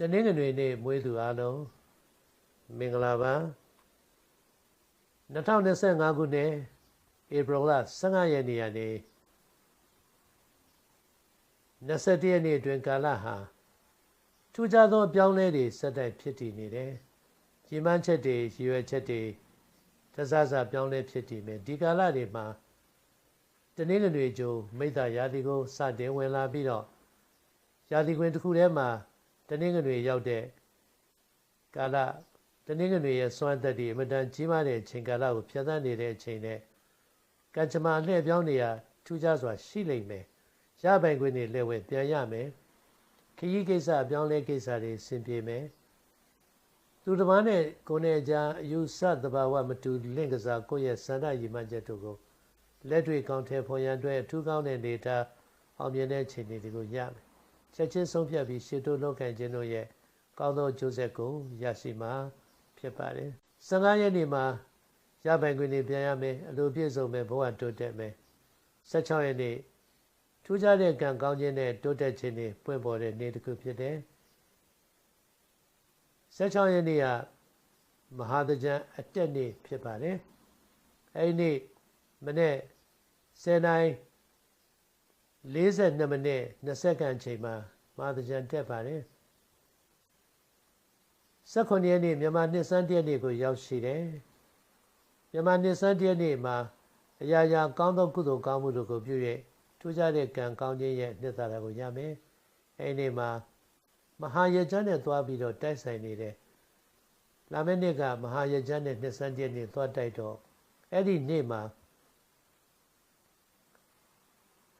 တနင်္ဂနွေနေ့မွေးသူအားလုံးမင်္ဂလာပါ2025ခုနှစ်ဧပြီလ15ရက်နေ့ကနေ21ရက်နေ့အတွင်းကာလဟာထူးခြားသောပြောင်းလဲတွေစက်တိုက်ဖြစ်တည်နေတယ်။ကြီးမှန်းချက်တွေရည်ရွယ်ချက်တွေတစစပြောင်းလဲဖြစ်တည်မယ်ဒီကာလတွေမှာတနင်္ဂနွေကျိုးမိတ္တရာသီကိုစတင်ဝင်လာပြီးတော့ရာသီခွင်တစ်ခုထဲမှာ တနင်္ဂနွေရောက်တဲ့ကာလတနင်္ဂနွေရဲ့စွမ်းသက်တွေအမတန်ကြီးမားတဲ့အချိန်ကာလကိုဖြတ်သန်းနေတဲ့အချိန်နဲ့ကံကြမ္မာလှည့်ပြောင်းနေရထူးခြားစွာရှိလိမ့်မယ်ရပိုင်ခွင့်တွေလည်းဝဲပြန်ရမယ်ခရီးကိစ္စအပြောင်းလဲကိစ္စတွေဆင်ပြေမယ်သူတစ်ပါးနဲ့ကိုယ်နဲ့ကြားအယူဆသဘာဝမတူလင့်ကစားကိုယ့်ရဲ့စန္ဒရည်မှန်းချက်တို့ကိုလက်တွေ့ကောင်းထဲဖော်ရန်အတွက်အထူးကောင်းတဲ့နေသားအောင်မြင်တဲ့အခြေအနေတွေကိုရမယ် ချက်ချင်းဆုံးဖြတ်ပြီးရှေ့တိုးလောက်ကန်ခြင်းတို့ရဲ့ကောင်းသောကျိုးဆက်ကိုရရှိမှာဖြစ်ပါတယ်။15ရက်နေ့မှာရပိုင်ခွင့်တွေပြန်ရမယ်အလိုပြည့်စုံမယ်ဘဝတိုးတက်မယ်။16ရက်နေ့ထူးခြားတဲ့ကံကောင်းခြင်းနဲ့တိုးတက်ခြင်းတွေပွင့်ပေါ်တဲ့နေ့တစ်ခုဖြစ်တယ်။16ရက်နေ့ကမဟာသကြံအတက်နေ့ဖြစ်ပါတယ်။အဲဒီနေ့မနေ့10နိုင် 42မိနစ်20စက္ကန့်အချိန်မှာမဟာသကြံတက်ပါတယ်။18ရက်နေ့မြန်မာနှစ်စန်းတရက်နေ့ကိုရောက်ရှိတယ်မြန်မာနှစ်စန်းတရက်နေ့မှာအရာရာကောင်းသောကုသိုလ်ကောင်းမှုတို့ကိုပြု၍ထူးခြားတဲ့ကံကောင်းခြင်းရဲ့နှစ်သာရကိုရမယ်အဲဒီနေ့မှာမဟာယကြနဲ့သွားပြီးတော့တိုက်ဆိုင်နေတယ်လာမယ့်နေ့ကမဟာယကြနဲ့နှစ်စန်းတရက်နေ့သွားတိုက်တော့အဲ့ဒီနေ့မှာ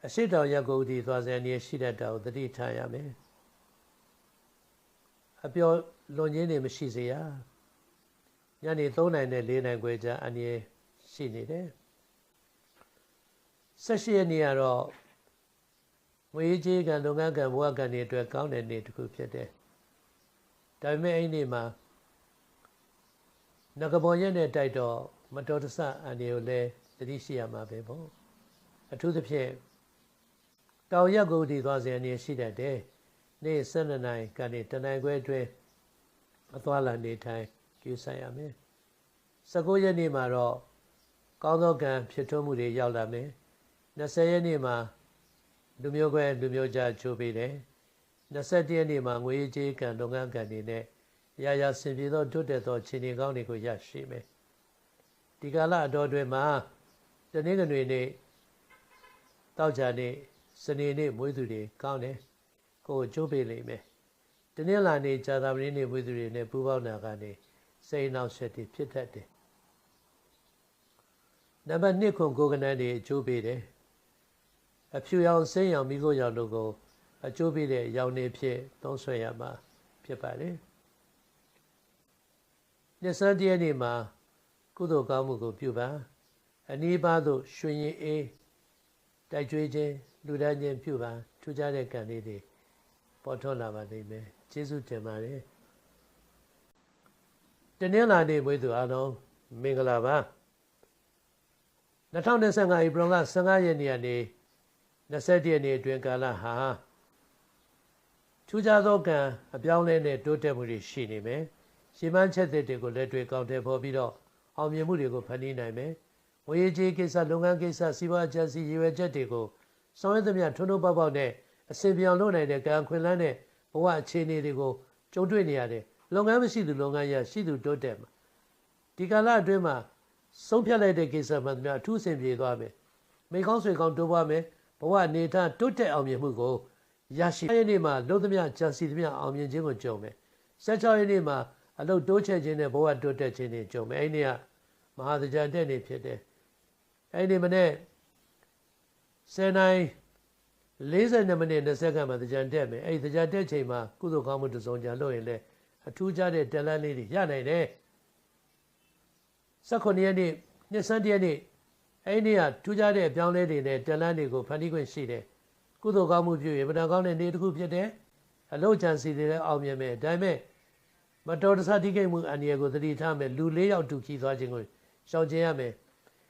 အရှိတော်ရက်ကိုဒီသွားစံနေရှိတတ်တာကိုသတိထားရမယ်အပြောလွန်ခြင်းတွေမရှိစေရညနေ3နိုင်နဲ့4နိုင်ခွဲကြာအနည်းရှိနေတယ်18ရက်နေ့ကတော့ငွေကြေးကံလုပ်ငန်းကံဘဝကံတွေအတွက်ကောင်းတဲ့နေ့တစ်ခုဖြစ်တယ်ဒါပေမဲ့အဲ့ဒီနေ့မှာငကပေါ်ရက်နဲ့တိုက်တော့မတော်တဆအန်ဒီကိုလည်းသတိရှိရမှာပဲပေါ့အထူးသဖြင့် တောင်ရက်ကိုဒီသွားစဉ်အနေရှိတတ်တယ်နေ့12နိုင်ကနေတနိုင်ခွဲအတွင်းအသွားလာနေထိုင်ကျူးဆိုင်ရမယ်19ရက်နေ့မှာတော့ကောင်းသောကံဖြစ်ထွန်းမှုတွေရောက်လာမယ်20ရက်နေ့မှာလူမျိုးကွဲလူမျိုးကြားချိုးပေးတယ်21ရက်နေ့မှာငွေကြေးကံလုပ်ငန်းကံတွေနဲ့ရာရာဆင်ပြေသောတွတ်တက်သောခြေနေကောင်းတွေကိုရရှိမယ်ဒီကာလအတော်တွင်မှာတနင်္ဂနွေနေ့တောက်ကြနေ့ စနေနေ့မွေးသူတွေကောင်းတယ်ကိုကျိုးပေးလိမ့်မယ်တနင်္လာနေ့ဇာတာပတိနေ့ဝိသုတွေနဲ့ပူပေါင်းတာကနေစိတ်နောက်ဆက်တွေဖြစ်တတ်တယ်နံပါတ်1ခွန်ကိုကနန်းတွေအကျိုးပေးတယ်အဖြူရောင်စိမ်းရောင်မိခိုးရောင်တို့ကိုအကျိုးပေးတဲ့ရောင်နေဖြစ်သုံးဆွဲရမှာဖြစ်ပါတယ်နှစ်စံတည်းနေ့မှာကုသိုလ်ကောင်းမှုကိုပြုပါအနည်းပါးသို့ရွှင်ရင်အေးတိုက်ကြွေးခြင်း လူဒန်းခြင်းပြုပါထူးခြားတဲ့ကံလေးတွေပေါ်ထွန်းလာပါလိမ့်မယ်ကျေးဇူးတင်ပါတယ်တနင်္လာနေ့မွေးသူအားလုံးမင်္ဂလာပါ2025ဧပြီလ15ရက်နေ့ကနေ21ရက်နေ့အတွင်းကာလဟာထူးခြားသောကံအပြောင်းလဲနဲ့တိုးတက်မှုတွေရှိနေမယ်ရှင်းမှန်းချက်တွေကိုလက်တွေ့ကောင်းတဲ့ပေါ်ပြီးတော့အောင်မြင်မှုတွေကိုဖန်တီးနိုင်မယ်ဝေကြီးကိစ္စလုပ်ငန်းကိစ္စစီးပွားအကျစီရည်ရွယ်ချက်တွေကို ဆောင်ရွက်သမျှထွန်းထွန်းပေါက်ပေါက်နဲ့အစဉ်ပြောင်းလုပ်နိုင်တဲ့ကံခွင့်လန်းတဲ့ဘဝအခြေအနေတွေကိုကြုံတွေ့နေရတယ်လုပ်ငန်းမရှိသူလုပ်ငန်းရရှိသူတိုးတက်မှာဒီကာလအတွင်းမှာဆုံးဖြတ်လိုက်တဲ့ကိစ္စမှန်သမျှအထူးအဆင်ပြေသွားမယ်မိကောင်းဆွေကောင်းတိုးပွားမယ်ဘဝအနေထားတိုးတက်အောင်မြင်မှုကိုရရှိတဲ့နေ့မှာလုပ်သမျှကြံစီသမျှအောင်မြင်ခြင်းကိုကြုံမယ်16ရက်နေ့မှာအလုပ်တိုးချဲ့ခြင်းနဲ့ဘဝတိုးတက်ခြင်းတွေကြုံမယ်အဲ့ဒီကမဟာသကြတဲ့နေ့ဖြစ်တယ်အဲ့ဒီမနေ့ 10နိုင်42မိနစ်20စက္ကန့်မှာတကြံတက်မယ်အဲ့ဒီတကြံတက်ချိန်မှာကုသိုလ်ကောင်းမှုတစ်စုံကြံလို့ရင်လည်းအထူးကြတဲ့တလန်းလေးတွေရနိုင်တယ်18ရက်နေ့နှစ်ဆန်းတရက်နေ့အဲ့ဒီနေ့ကထူးခြားတဲ့အပြောင်းလဲတွေနဲ့တလန်းတွေကိုဖန်တီးခွင့်ရှိတယ်ကုသိုလ်ကောင်းမှုပြုရင်ဗဒံကောင်းတဲ့နေ့တစ်ခုဖြစ်တယ်အလုတ်ချန်စီတွေလည်းအောင်မြင်မယ်ဒါပေမဲ့မတော်တဆတိကိတ်မှုအန္တရာယ်ကိုသတိထားမယ်လူ၄ယောက်တူခီသွားခြင်းကိုရှောင်ကျဉ်ရမယ်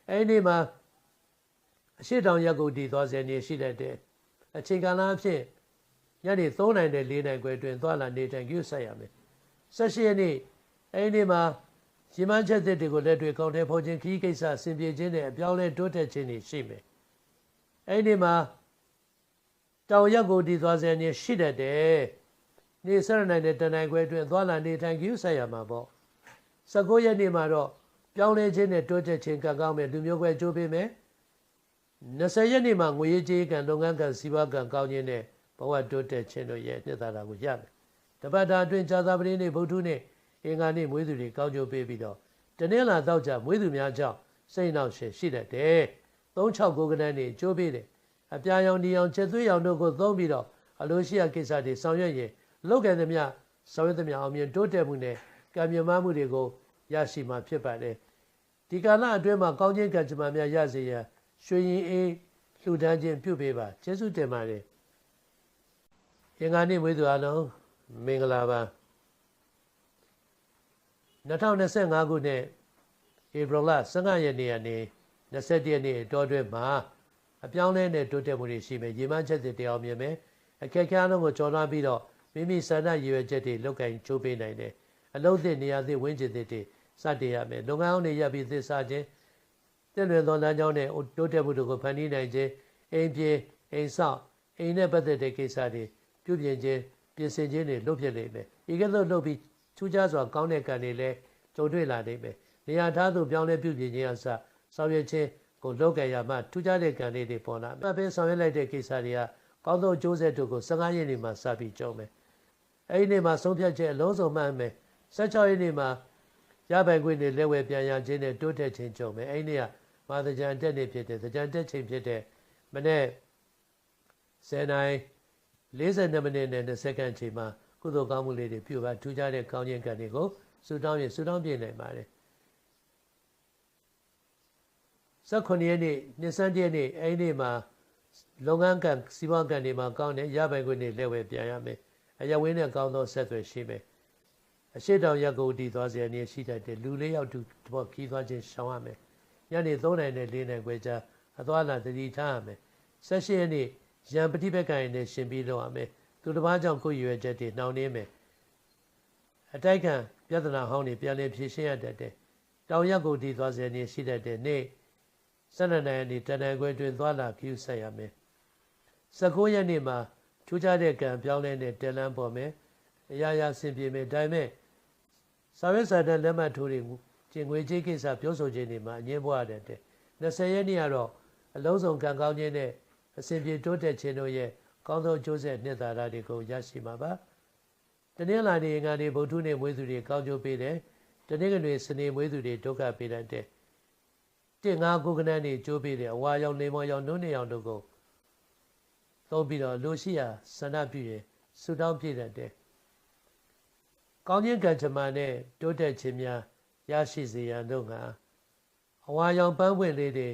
အဲ့ဒီနေ့မှာ အရှိတောင်ရက်ကိုတည်သွားစေနေရှိတတ်တယ်အချိန်ကာလအဖြစ်ညနေ3နိုင်နဲ့4နိုင်ခွဲအတွင်းသွားလာနေထိုင်ကြည့်ဆက်ရမယ်16ရက်နေ့အဲဒီနေ့မှာရှင်းမချက်သစ်တွေကိုလက်တွေကောင်းတဲ့ဖော်ခြင်းခီးကိစ္စဆင်ပြေခြင်းနဲ့အပြောင်းလဲတိုးတက်ခြင်းတွေရှိမယ်အဲဒီနေ့မှာတောင်ရက်ကိုတည်သွားစေခြင်းရှိတတ်တယ်နေဆရနိုင်တဲ့တနိုင်ခွဲအတွင်းသွားလာနေထိုင်ကြည့်ဆက်ရမှာပေါ့19ရက်နေ့မှာတော့ပြောင်းလဲခြင်းနဲ့တိုးတက်ခြင်းကကောင်းမယ်လူမျိုးကွဲကြိုးပေးမယ် 20ရက်နေ့မှာငွေရေးကြေးကံလုပ်ငန်းကံစီးပွားကံကောင်းခြင်းနဲ့ဘဝတိုးတက်ခြင်းတို့ရဲ့နှစ်သာရကိုရမယ်တပတ်တာအတွင်းဇာတာပတိနေ့ဗုဒ္ဓနေ့အင်္ဂါနေ့မွေးသူတွေကောင်းကျိုးပေးပြီးတော့တနင်္လာတော့ကြမွေးသူများကြောင့်စိတ်နှောက်ရှင်ရှိတတ်တယ်369ကနန်းနေကျိုးပေးတယ်အပြာရောင်ဒီရောင်ချက်သွေးရောင်တို့ကိုသုံးပြီးတော့အလိုရှိရကိစ္စတွေဆောင်ရွက်ရင်လောက်ကံသမျှဆောင်ရွက်သမျှအောင်မြင်တိုးတက်မှုနဲ့ကံမြမမှုတွေကိုရရှိမှာဖြစ်ပါတယ်ဒီကာလအတွင်းမှာကောင်းခြင်းကံကြမ္မာများရစေရန် ရွှေရင်အေးလှူဒန်းခြင်းပြုပေးပါကျေးဇူးတင်ပါတယ်။င်္ဂါနေ့မွေးသူအလုံးမင်္ဂလာပါ2025ခုနှစ်ဧပြီလ15ရက်နေ့ကနေ21ရက်နေ့တောတွင်းမှာအပြောင်းလဲနဲ့တိုးတက်မှုတွေရှိမယ်။ရေမှန်းချက်တွေတရားမြင်မယ်။အခက်အခဲအလုံးကိုကျော်လွှားပြီးတော့မိမိဆန္ဒရည်ရွယ်ချက်တွေလောက်ကင်ချိုးပေးနိုင်တယ်။အလုံးသစ်နေရာသစ်ဝင်းကျင်သစ်တွေစတင်ရမယ်။လုပ်ငန်းအောင်တွေရပ်ပြီးသစ္စာချင်း တင့်လွင်သောလမ်းကြောင်းနဲ့တိုးတက်မှုတွေကိုဖန်တီးနိုင်ခြင်းအိမ်ပြေအိမ်ဆောက်အိမ်နဲ့ပတ်သက်တဲ့ကိစ္စတွေပြုပြင်ခြင်းပြင်ဆင်ခြင်းတွေလုပ်ဖြစ်လိမ့်မယ်။ဤကဲ့သို့လုပ်ပြီးထူးခြားစွာကောင်းတဲ့ကံတွေလည်းကြုံတွေ့လာနိုင်မယ်။နေရာထားသို့ပြောင်းလဲပြုပြင်ခြင်းအစဆောင်ရွက်ခြင်းကိုလုပ်ကြရမှထူးခြားတဲ့ကံလေးတွေပေါ်လာမယ်။အပြင်ဆောင်ရွက်လိုက်တဲ့ကိစ္စတွေကကောင်းသောအကျိုးဆက်တို့ကို15ရက်နေမှစပြီးကြုံမယ်။အဲဒီနေ့မှာဆုံးဖြတ်ချက်အလုံးစုံမှန်မယ်။16ရက်နေ့မှာ ရပိုင်ခွင့်တွေလက်ဝဲပြန်ရခြင်းနဲ့တိုးတက်ခြင်းကြုံမယ်။အဲဒီနေ့ကမာသကြံတက်နေဖြစ်တဲ့သကြံတက်ချိန်ဖြစ်တဲ့မနေ့10နိုင်42မိနစ်နဲ့20စက္ကန့်ချိန်မှာကုသိုလ်ကောင်းမှုလေးတွေပြုပါထူးခြားတဲ့ကောင်းခြင်းကံတွေကိုဆုတောင်းရင်ဆုတောင်းပြနိုင်ပါတယ်18ရက်နေ့နှစ်ဆန်းရက်နေ့အဲ့ဒီမှာလုပ်ငန်းကံစီးပွားကံတွေမှာကောင်းတဲ့ရပိုင်ခွင့်တွေလက်ဝဲပြန်ရမယ်အရဝင်းနဲ့ကောင်းသောဆက်သွယ်ရှိမယ် အရှိတောင်ရက်ကိုတည်သွားစေနေရှိတတ်တဲ့လူလေးယောက်တူတော့ခီးသွားခြင်းရှောင်ရမယ်ညနေ3နိုင်နဲ့4နိုင်ခွဲခြားအသွားလာတတိထားရမယ်16ရက်နေ့ရံပฏิပက္ခရင်နဲ့ရှင်ပြီးလုပ်ရမယ်သူတစ်ပါးကြောင့်ကိုယ်ရွယ်ချက်တွေနှောင့်နှင်းမယ်အတိုက်ခံပြဿနာဟောင်းတွေပြန်လည်ဖြေရှင်းရတတ်တယ်တောင်ရက်ကိုတည်သွားစေနေရှိတတ်တဲ့နေ့12နိုင်နေ့တဏ္ဍခွဲတွင်သွားလာပြုဆက်ရမယ်19ရက်နေ့မှာထူးခြားတဲ့ကံပြောင်းလဲတဲ့တလန်းပေါ်မယ်အရာရာဆင်ပြေမယ်ဒါပေမဲ့ စာရွက်စာတမ်းလက်မှတ်ထိုးတွေကျင်ငွေကြေးကိစ္စပြောဆိုခြင်းတွေမှာအငင်းပွားတဲ့20ရက်နေ့ကတော့အလုံးစုံကံကောင်းခြင်းနဲ့အစဉ်ပြေတိုးတက်ခြင်းတို့ရဲ့ကောင်းသောကျိုးဆက်နှစ်သာရတွေကိုရရှိမှာပါတနင်္လာနေ့ငါနေ့ဗုဒ္ဓနေ့မွေးသူတွေကောင်းကျိုးပေးတယ်တနင်္ဂနွေစနေမွေးသူတွေဒုက္ခပေးတတ်တယ်တင်ငါကုကနန်းနေကျိုးပေးတယ်အဝါရောင်နေမောင်ရောင်နှုတ်နေရောင်တို့ကိုသုံးပြီးတော့လူရှိရာဆန္ဒပြုရင်ဆုတောင်းပြည့်တတ်တယ် ကောင်းခြင်းကံကြမ္မာနဲ့တိုးတက်ခြင်းများရရှိစေရန်တို့ကအဝါရောင်ပန်းပွင့်လေးတွေ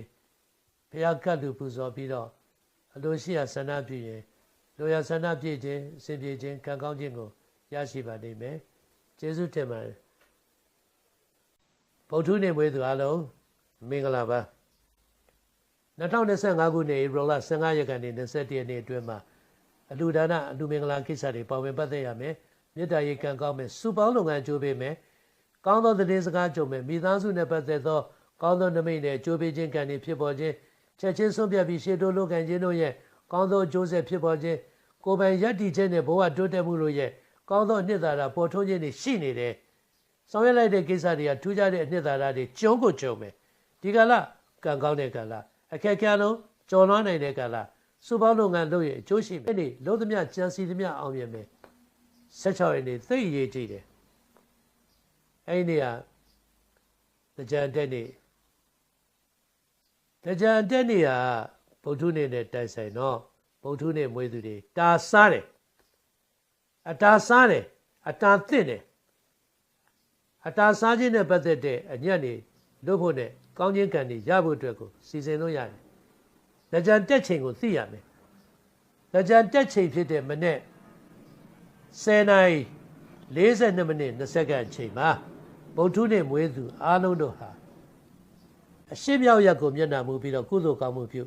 ဘုရားကတ်လူပူဇော်ပြီးတော့အလိုရှိရာဆန္ဒပြုရင်လိုရာဆန္ဒပြည့်ခြင်းအစဉ်ပြေခြင်းကံကောင်းခြင်းကိုရရှိပါလိမ့်မယ်ကျေးဇူးတင်ပါတယ်ဗုဒ္ဓနေ့မွေးသူအလုံးမင်္ဂလာပါ2025ခုနှစ်ဧပြီလ15ရက်ကနေ21ရက်နေ့အတွင်းမှာအလူဒါနအလူမင်္ဂလာကိစ္စတွေပါဝင်ပတ်သက်ရမယ် မေတ္တာရေးကံကောင်းမယ်စုပေါင်းလုပ်ငန်းကြိုးပေးမယ်ကောင်းသောသတင်းစကားကြုံမယ်မိသားစုနဲ့ပတ်သက်သောကောင်းသောနမိတ်နဲ့ကြိုးပေးခြင်းကံတွေဖြစ်ပေါ်ခြင်းချက်ချင်းဆုံးဖြတ်ပြီးရှေ့တိုးလုပ်ကံခြင်းတို့ရဲ့ကောင်းသောအကျိုးဆက်ဖြစ်ပေါ်ခြင်းကိုယ်ပိုင်ရည်တည်ခြင်းနဲ့ဘဝတိုးတက်မှုတို့ရဲ့ကောင်းသောအနှစ်သာရပေါ်ထွန်းခြင်းတွေရှိနေတယ်။ဆောင်ရွက်လိုက်တဲ့ကိစ္စတွေကထူးခြားတဲ့အနှစ်သာရတွေကျုံးကိုကျုံမယ်။ဒီကလာကံကောင်းတဲ့ကလာအခက်အခဲလုံးကျော်လွှားနိုင်တဲ့ကလာစူပေါင်းလုပ်ငန်းလုပ်ရဲ့အကျိုးရှိမယ်။ဒီလုံးသမျှကြံစီသမျှအောင်မြင်မယ်။ 16ရက်နေ့သိရေးကြည့်တယ်။အဲ့ဒီနေ့ကကြံတဲ့နေ့ကြံတဲ့နေ့ကဗုဒ္ဓနေ့နဲ့တိုက်ဆိုင်တော့ဗုဒ္ဓနေ့မွေးသူတွေတာစားတယ်အတာစားတယ်အတာသင့်တယ်အတာစားခြင်းနဲ့ပတ်သက်တဲ့အညံ့နေလို့ဖို့နဲ့ကောင်းခြင်းကံတွေရဖို့အတွက်ကိုစီစဉ်လို့ရတယ်။ဒါကြံတက်ချိန်ကိုသိရမယ်။ဒါကြံတက်ချိန်ဖြစ်တဲ့မနေ့ 10နာရီ42မိနစ်20စက္ကန့်အချိန်မှာဗုဒ္ဓနေ့မွေးသူအားလုံးတို့ဟာအရှိမြောက်ရက်ကိုမျက်နှာမူပြီးတော့ကုသိုလ်ကောင်းမှုပြု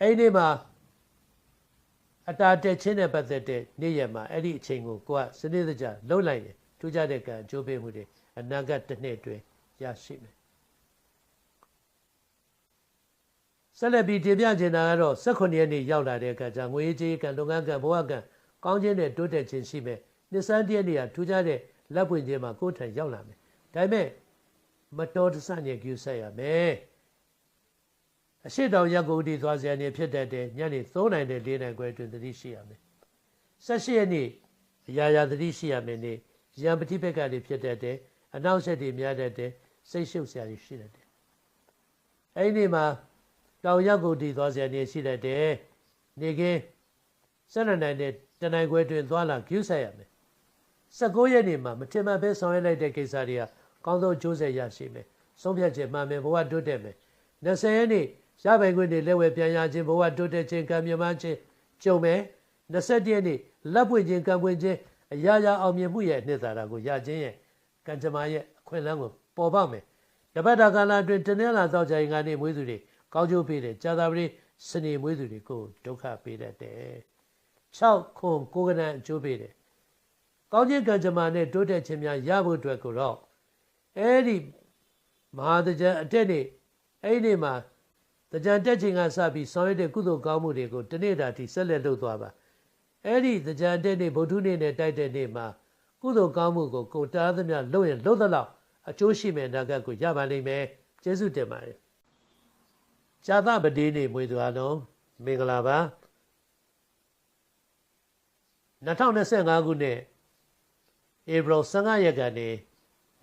အဲ့ဒီမှာအအတာတက်ချင်းနဲ့ပတ်သက်တဲ့နေ့ရက်မှာအဲ့ဒီအချိန်ကိုကိုကစနစ်တကျလှုပ်လိုက်ရင်ထူးခြားတဲ့ကံအကျိုးပေးမှုတွေအနာဂတ်တစ်နှစ်အတွင်းရရှိမယ်ဆက်လက်ပြီးတင်ပြချင်တာကတော့18ရက်နေ့ရောက်လာတဲ့အခါကျငွေကြေးကံလုပ်ငန်းကံဘဝကံ ကောင်းခြင်းနဲ့တိုးတက်ခြင်းရှိမယ်နှစ်စန်းတည်းနေ့ကထူးခြားတဲ့လက်ပွင့်ခြင်းမှာကိုယ်ထံရောက်လာမယ်ဒါပေမဲ့မတော်တဆညက်ကျူဆက်ရမယ်အရှိတောင်ရက်ကုန်တီသွားစရာနေဖြစ်တတ်တယ်ညနေ3နိုင်တဲ့4နိုင်ခွဲအတွင်းသတိရှိရမယ်18ရက်နေ့အရာရာသတိရှိရမယ်နေ့ရံပတိဘက်ကနေဖြစ်တတ်တယ်အနောက်ဆက်တွေများတတ်တယ်စိတ်ရှုပ်စရာတွေရှိတတ်တယ်အဲ့ဒီနေ့မှာတောင်ရက်ကုန်တီသွားစရာနေရှိတတ်တယ်နေကင်း12နိုင်တဲ့ တနိုင်ခွဲအတွင်းသွားလာကျူဆက်ရမယ်19ရက်နေ့မှာမထင်မှတ်ပဲဆောင်ရွက်လိုက်တဲ့ကိစ္စတွေကကောင်းသောကျိုးဆက်ရရှိမယ်ဆုံးဖြတ်ချက်မှန်မယ်ဘဝတိုးတက်မယ်20ရက်နေ့ရပိုင်ခွင့်တွေလက်ဝဲပြန်ရခြင်းဘဝတိုးတက်ခြင်းကံမြမခြင်းကြုံမယ်21ရက်နေ့လက်ပွင့်ခြင်းကံပွင့်ခြင်းအရာရာအောင်မြင်မှုရဲ့နှစ်သာရကိုရခြင်းရဲ့ကံကြမ္မာရဲ့အခွင့်အလမ်းကိုပေါ်ပေါက်မယ်တပတ်တာကာလအတွင်းတနင်္လာသောကြာရင်ကနေမွေးသူတွေကောင်းကျိုးပေးတယ်ကြာသာပတိစနေမွေးသူတွေကိုဒုက္ခပေးတတ်တယ် 6ခွန်ကိုကနန်အကျိုးပေးတယ်ကောင်းခြင်းကံကြမ္မာနဲ့တိုးတက်ခြင်းများရဖို့အတွက်ကိုတော့အဲ့ဒီမဟာတကြံအတက်နေ့အဲ့ဒီနေ့မှာတကြံတက်ခြင်းကစပြီးဆောင်ရွက်တဲ့ကုသိုလ်ကောင်းမှုတွေကိုတနေ့တာထိဆက်လက်လုပ်သွားပါအဲ့ဒီတကြံတက်နေ့ဗုဒ္ဓနေ့နဲ့တိုက်တဲ့နေ့မှာကုသိုလ်ကောင်းမှုကိုကိုတားသမျှလုပ်ရင်လုပ်သလောက်အကျိုးရှိမယ်နာဂတ်ကိုရပါလိမ့်မယ်ကျေးဇူးတင်ပါတယ်ဇာသပတိနေ့မွေးသူအားလုံးမင်္ဂလာပါ 2025ခုနှစ်ဧပြီ15ရက်ကနေ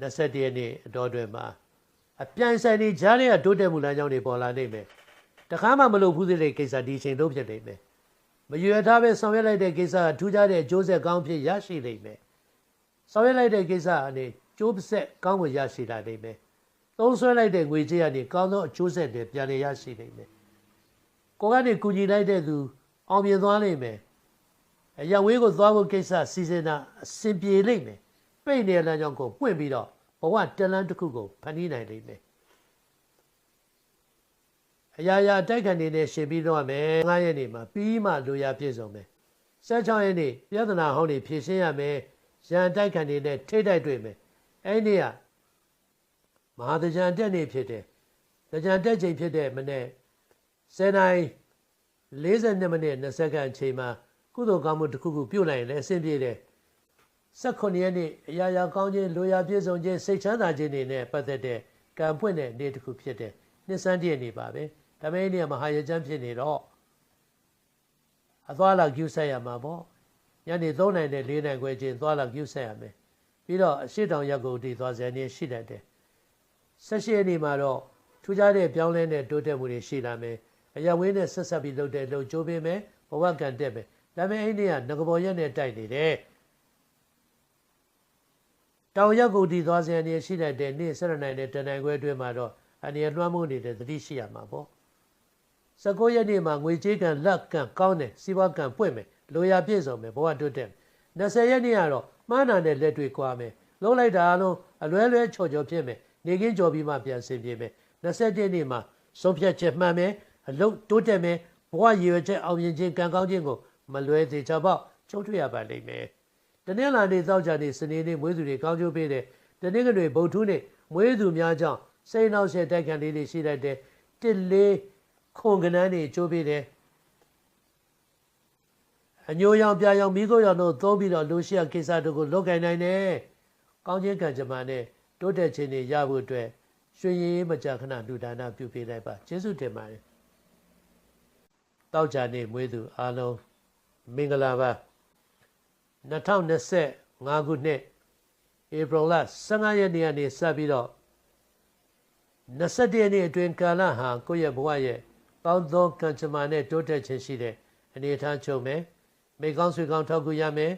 21ရက်နေ့အတော်တွင်မှာအပြိုင်ဆိုင်နေကြားတဲ့တိုးတက်မှုလမ်းကြောင်းတွေပေါ်လာနိုင်မယ်တခါမှမလုပ်ဘူးသေးတဲ့ကိစ္စဒီအချိန်လုံးဖြစ်နေမယ်မရွယ်ထားပဲဆောင်ရွက်လိုက်တဲ့ကိစ္စကထူးခြားတဲ့အကျိုးဆက်ကောင်းဖြစ်ရရှိနိုင်မယ်ဆောင်ရွက်လိုက်တဲ့ကိစ္စအနေကျိုးဆက်ကောင်းကိုရရှိလာနိုင်မယ်သုံးဆွဲလိုက်တဲ့ငွေကြေးကနေကောင်းသောအကျိုးဆက်တွေပြန်လည်ရရှိနိုင်မယ်ကိုကနေကူညီလိုက်တဲ့သူအောင်မြင်သွားနိုင်မယ် အရာဝေးကိုသွားဖို့ကိစ္စစီစဉ်တာအဆင်ပြေလိမ့်မယ်ပိတ်နေတဲ့လမ်းကြောင်းကိုပွင့်ပြီးတော့ဘဝတလန်းတစ်ခုကိုဖန်တီးနိုင်လိမ့်မယ်အရာရာတိုက်ခံနေတဲ့ရှင်ပြီးတော့မယ်9ရက်နေ့မှာပြီးမှလိုရာပြည့်စုံမယ်16ရက်နေ့ပြဿနာဟောင်းတွေဖြေရှင်းရမယ်ရန်တိုက်ခံနေတဲ့ထိတ်တိုက်တွေ့မယ်အဲ့ဒီကမဟာတကြံတက်နေဖြစ်တယ်တကြံတက်ချိန်ဖြစ်တဲ့မနေ့10နိုင်42မိနစ်20စက္ကန့်အချိန်မှာ ကုသိုလ်ကောင်းမှုတစ်ခုခုပြုတ်လိုက်ရင်လည်းအဆင်ပြေတယ်18ရက်နေ့အရာရာကောင်းခြင်းလိုရာပြည့်စုံခြင်းစိတ်ချမ်းသာခြင်းတွေနဲ့ပတ်သက်တဲ့ကံဖွင့်တဲ့နေ့တစ်ခုဖြစ်တဲ့နှစ်စန်းတည့်နေ့ပါပဲဒါပေမဲ့နေ့မှာဟာရကျမ်းဖြစ်နေတော့အသွားလာကျူးဆက်ရမှာပေါ့ညနေ3နိုင်နဲ့4နိုင်ခွဲချင်းသွားလာကျူးဆက်ရမယ်ပြီးတော့အရှိတောင်ရက်ကိုတီသွားစရာနေရှိတတ်တယ်18ရက်နေ့မှာတော့ထူးခြားတဲ့ပြောင်းလဲတဲ့တိုးတက်မှုတွေရှိလာမယ်အရာဝင်းနဲ့ဆက်ဆက်ပြီးလုပ်တဲ့လုပ်ကြိုးပေးမယ်ဘဝကံတက်မယ် ဒါပေမဲ့အဲ့ဒီကငကဘော်ရက်နဲ့တိုက်နေတယ်တောင်ရက်ကိုတည်သွားစရာနေရှိတဲ့တဲ့နေ့ဆက်ရနိုင်တဲ့တနိုင်ခွဲအတွင်းမှာတော့အနေလွှမ်းမိုးနေတဲ့သတိရှိရမှာပေါ့19ရက်နေ့မှာငွေကြေးကံလက်ကံကောင်းတယ်စီးပွားကံပွင့်မယ်လိုရာပြည့်စုံမယ်ဘဝတိုးတက်20ရက်နေ့ကတော့မှားနာတဲ့လက်တွေကွာမယ်လုံးလိုက်တာအလုံးအလွဲလွဲချော်ချော်ဖြစ်မယ်နေကင်းကြော်ပြီးမှပြန်ဆင်ပြေမယ်21နေ့မှာဆုံးဖြတ်ချက်မှန်မယ်အလုတ်တိုးတက်မယ်ဘဝရည်ရွယ်ချက်အောင်မြင်ခြင်းကံကောင်းခြင်းကို မလွဲသေးချပေါ့ကျုံတွေ့ရပါလိမ့်မယ်တနင်္လာနေ့သောကြာနေ့စနေနေ့မွေးသူတွေကောင်းကျိုးပေးတဲ့တနင်္ဂနွေဗုဒ္ဓနေ့မွေးသူများကြောင့်စိတ်နှောက်ရှက်တိုက်ခံလေးတွေရှိတတ်တဲ့တစ်လေးခွန်ကနန်းတွေကျိုးပေးတယ်အညိုရောင်ပြရောင်မိခိုးရောင်တို့သုံးပြီးတော့လူရှိရကိစ္စတို့ကိုလုပ်ကိုင်နိုင်တယ်ကောင်းခြင်းကံကြမ္မာနဲ့တိုးတက်ခြင်းတွေရဖို့အတွက်ရွှေရည်မကြခဏလူဒါနပြုပေးလိုက်ပါကျေးဇူးတင်ပါတယ်တောက်ကြနေ့မွေးသူအားလုံး မင်္ဂလာပါ2025ခုနှစ်ဧပြီလ15ရက်နေ့ကနေစပြီးတော့21ရက်နေ့အတွင်းကာလဟာကိုယ့်ရဲ့ဘဝရဲ့ကောင်းသောကံကြမ္မာနဲ့တိုးတက်ခြင်းရှိတဲ့အနေအထားချုပ်မယ်မိကောင်းဆွေကောင်းထောက်ကူရမယ်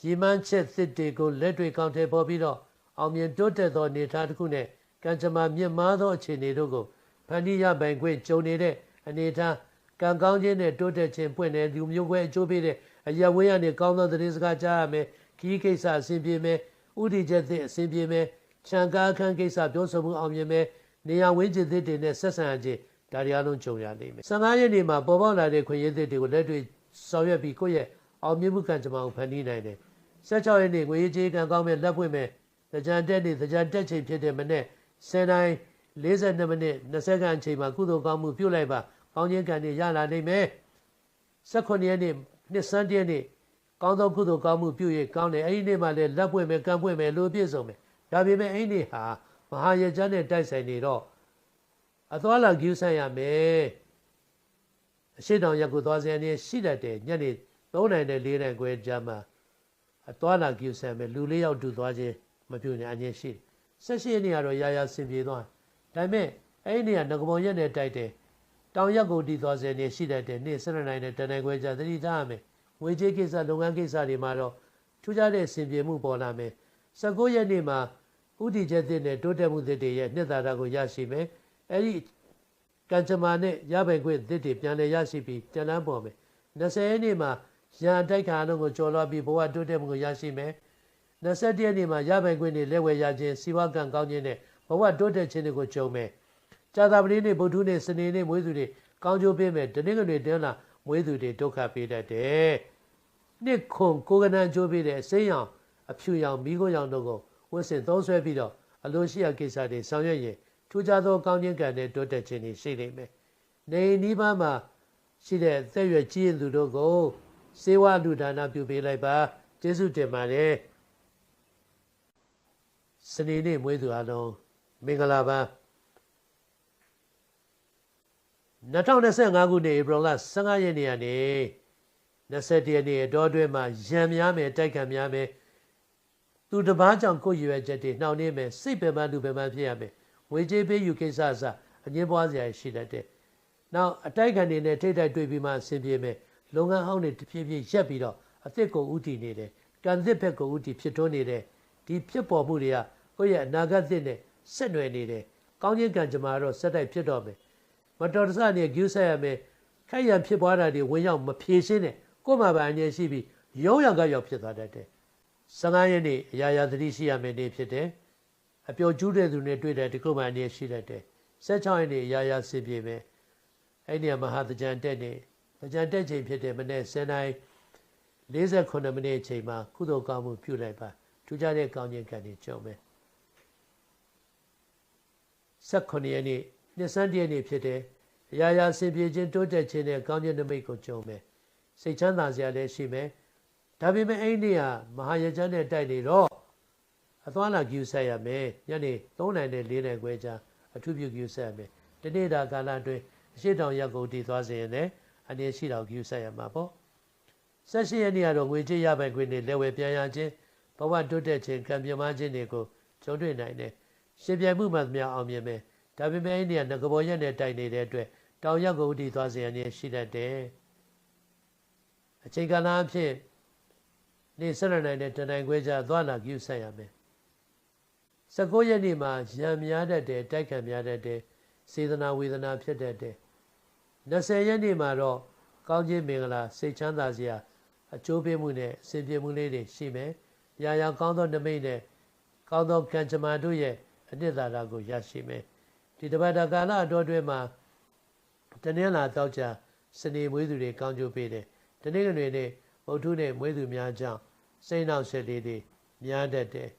ရီမန်းချက်သစ်တွေကိုလက်တွေကောင်းထဲပေါ်ပြီးတော့အောင်မြင်တိုးတက်သောအနေအထားတစ်ခုနဲ့ကံကြမ္မာမြင့်မားသောအခြေအနေတို့ကိုဖန်တီးရပိုင်ခွင့်ကြုံနေတဲ့အနေအထား ကံကောင်းခြင်းနဲ့တိုးတက်ခြင်းပွင့်တဲ့လူမျိုးခွဲအကျိုးပေးတဲ့အရာဝေးရနေကောင်းသောသတင်းစကားကြားရမယ်ခီးကိစ္စအဆင်ပြေမယ်ဥတီချက်သစ်အဆင်ပြေမယ်ခြံကားအခန်းကိစ္စပြောဆိုမှုအောင်မြင်မယ်နေရာဝင်းကျင်သစ်တွေနဲ့ဆက်ဆံခြင်းဒါတွေအလုံးကြုံရလိမ့်မယ်15ရက်နေ့မှာပေါ်ပေါက်လာတဲ့ခွင့်ရသစ်တွေကိုလက်တွေ့ဆောင်ရွက်ပြီးကိုယ့်ရဲ့အောင်မြင်မှုကံကြမ္မာကိုဖန်တီးနိုင်တယ်16ရက်နေ့ငွေရေးကြေးကံကောင်းမဲ့လက်ပွင့်မဲ့တကြံတက်နေ့တကြံတက်ချိန်ဖြစ်တဲ့မနေ့10တိုင်း42မိနစ်20ခန်းအချိန်မှာကုသိုလ်ကောင်းမှုပြုလိုက်ပါ ကောင်းခြင်းကံတွေရလာနိုင်မယ်18ရက်နေ့နှစ်စန်းတရက်နေ့ကောင်းသောကုသိုလ်ကောင်းမှုပြု၍ကောင်းတယ်အဲ့ဒီနေ့မှလည်းလက်ပွင့်မယ်ကံပွင့်မယ်လို့ပြည့်စုံမယ်ဒါပေမဲ့အဲ့ဒီနေ့ဟာမဟာရကြနဲ့တိုက်ဆိုင်နေတော့အသွားလာကျူးဆန့်ရမယ်အရှိတောင်ရက်ကိုသွားစရာနေရှိတတ်တယ်ညနေ3နိုင်နဲ့4နိုင်ခွဲကြာမှအသွားလာကျူးဆန့်မယ်လူလေးယောက်တူသွားခြင်းမပြုနိုင်အငြင်းရှိတယ်ဆက်ရှိနေရတော့ရာရာဆင်ပြေသွားဒါပေမဲ့အဲ့ဒီနေရာငကပုံရက်နဲ့တိုက်တယ် တောင်ရက်ကိုတီသွားစရာနေရှိတတ်တယ်နေ့7နိုင်နဲ့တနိုင်ခွဲကြာသတိထားရမယ်ငွေကြေးကိစ္စလုပ်ငန်းကိစ္စတွေမှာတော့ထူးခြားတဲ့ဆင်ပြေမှုပေါ်လာမယ်19ရက်နေ့မှာဥတီချက်သစ်နဲ့တိုးတက်မှုသစ်တွေရဲ့နှစ်သာရကိုရရှိမယ်အဲ့ဒီကံကြမ္မာနဲ့ရပိုင်ခွင့်သစ်တွေပြန်လည်ရရှိပြီးတန်လန်းပေါ်မယ်20ရက်နေ့မှာရန်တိုက်ခါလုံးကိုကျော်လွှားပြီးဘဝတိုးတက်မှုကိုရရှိမယ်21ရက်နေ့မှာရပိုင်ခွင့်တွေလက်ဝယ်ရခြင်းစီဝါကံကောင်းခြင်းနဲ့ဘဝတိုးတက်ခြင်းတွေကိုကြုံမယ် ကြာသပတေးနေ့ဗုဒ္ဓနေ့စနေနေ့မွေးသူတွေကောင်းကျိုးပေးမယ်တနင်္ဂနွေတင်းလာမွေးသူတွေဒုက္ခပေးတတ်တယ်နှစ်ခွန်ကိုကနန်ကျိုးပေးတဲ့အစိမ်းရောင်အဖြူရောင်မိခိုးရောင်တို့ကိုဝတ်ဆင်သုံးဆွဲပြီးတော့အလိုရှိရာကိစ္စတွေဆောင်ရွက်ရင်ထူးခြားသောကောင်းခြင်းကံနဲ့တိုးတက်ခြင်းတွေရှိနေမယ်။နေနီးပါးမှာရှိတဲ့သက်ရွယ်ကြီးရင်သူတို့ကိုစေဝါလူဒါနပြုပေးလိုက်ပါကျေးဇူးတင်ပါတယ်။စနေနေ့မွေးသူအလုံးမင်္ဂလာပါ 2025ခုနှစ်ဧပြီလ15ရက်နေ့ကနေ21ရက်နေ့အတော်အတွင်းမှာရံများမယ်တိုက်ခံများမယ်သူတပားကြောင့်ကိုယ်ရွယ်ချက်တွေနှောင့်နှေးမယ်စိတ်ပင်ပန်းလူပင်ပန်းဖြစ်ရမယ်ဝေကြေးပေးယူကိစ္စအစအငင်းပွားစရာရှိတတ်တယ်နောက်အတိုက်ခံတွေနဲ့ထိတ်တိုက်တွေ့ပြီးမှဆင်ပြေမယ်လုပ်ငန်းဟောင်းတွေတဖြည်းဖြည်းရက်ပြီးတော့အသစ်ကိုဥတည်နေတယ်ကံသစ်ဘက်ကိုဥတည်ဖြစ်ထွန်းနေတယ်ဒီဖြစ်ပေါ်မှုတွေကကိုယ့်ရဲ့အနာဂတ်သစ်နဲ့ဆက်နွယ်နေတယ်ကောင်းခြင်းကံကြမ္မာတော့ဆက်တိုက်ဖြစ်တော့မယ် မတော်တဆနဲ့ကျူးဆက်ရမယ်ခိုက်ရန်ဖြစ်ပွားတာတွေဝင်ရောက်မဖြေရှင်းနဲ့ကိုယ်မှာပါအငြင်းရှိပြီးရုံးရံကရောက်ဖြစ်သွားတတ်တယ်15ရက်နေ့အရာရာသတိရှိရမယ့်နေ့ဖြစ်တယ်အပျော်ကျူးတဲ့သူနဲ့တွေ့တဲ့ဒီကုမှအနေရှိတတ်တယ်16ရက်နေ့အရာရာဆင်ပြေမယ်အဲ့ဒီမဟာတကြံတက်နေတကြံတက်ချိန်ဖြစ်တဲ့မနေ့7နိုင်48မိနစ်အချိန်မှာကုသိုလ်ကောင်းမှုပြုလိုက်ပါထူးခြားတဲ့ကောင်းခြင်းကံတွေကြုံမယ်18ရက်နေ့ နှစ်ဆန်းတရက်နေ့ဖြစ်တဲ့အရာရာဆင်ပြေခြင်းတိုးတက်ခြင်းနဲ့ကောင်းခြင်းနမိတ်ကိုကြုံမယ်စိတ်ချမ်းသာစရာလည်းရှိမယ်ဒါပေမဲ့အဲ့ဒီနေ့ဟာမဟာရကျမ်းနဲ့တိုက်နေတော့အသွားလာကျူဆက်ရမယ်ညနေ3နိုင်နဲ့4နိုင်ခွဲကြာအထူးပြုကျူဆက်ရမယ်ဒီနေ့တာကာလအတွင်းအရှိတောင်ရက်ကိုတည်သွားစေရင်လည်းအနေရှိတော်ကျူဆက်ရမှာပေါ့ဆက်ရှိရနေ့ကတော့ငွေကြေးရပိုင်ခွင့်တွေလက်ဝယ်ပြန်ရခြင်းဘဝတိုးတက်ခြင်းကံပြမခြင်းတွေကိုကြုံတွေ့နိုင်တယ်ရှင်ပြိုင်မှုမှသမျှအောင်မြင်မယ် ဒါပေမဲ့အဲ့ဒီကငကဘောရက်နဲ့တိုက်နေတဲ့အတွက်တောင်ရက်ကိုတည်သွားစေရနေရှိတတ်တယ်အချိန်ကာလအဖြစ်နေ့၁၂နိုင်နဲ့တနိုင်ခွဲကြသွားလာကျူဆက်ရမယ်19ရက်နေ့မှာရံများတတ်တယ်တိုက်ခံများတတ်တယ်စေတနာဝေဒနာဖြစ်တတ်တယ်20ရက်နေ့မှာတော့ကောင်းခြင်းမင်္ဂလာစိတ်ချမ်းသာစရာအကျိုးပေးမှုနဲ့အစဉ်ပြေမှုလေးတွေရှိမယ်။ရာရာကောင်းသောနမိတ်နဲ့ကောင်းသောကံကြမ္မာတို့ရဲ့အနှစ်သာရကိုရရှိမယ်။ ဒီတပတ်တာကာလအတော်အတွင်းမှာတနင်္လာတောက်ကြစနေမွေးသူတွေကောင်းကျိုးပေးတယ်။တနင်္ဂနွေနေ့ဗုဒ္ဓနဲ့မွေးသူများကြောင့်စိတ်နှောက်ဆက်လေးတွေများတတ်တယ်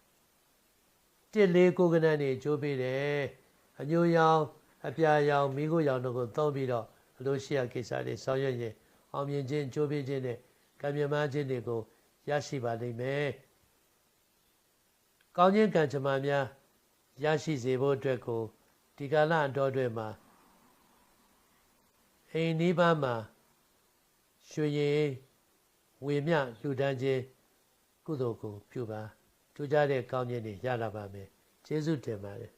။တစ်လေးကိုကနန်းနေကြိုးပေးတယ်အညိုရောင်အပြာရောင်မိခိုးရောင်တို့ကိုသုံးပြီးတော့အလို့ရှိရကိစ္စတွေဆောင်ရွက်ရင်အောင်မြင်ခြင်းကြိုးပေးခြင်းနဲ့ကံမြမခြင်းတွေကိုရရှိပါလိမ့်မယ်ကောင်းခြင်းကံကြမ္မာများ ရရှိစေဖို့အတွက်ကိုဒီကာလအတော်တွေမှာအိမ်နီးပါးမှာရွှေရင်ဝေမျှလှူဒန်းခြင်းကုသိုလ်ကိုပြုပါထူးခြားတဲ့ကောင်းခြင်းတွေရလာပါမယ်ကျေးဇူးတင်ပါတယ်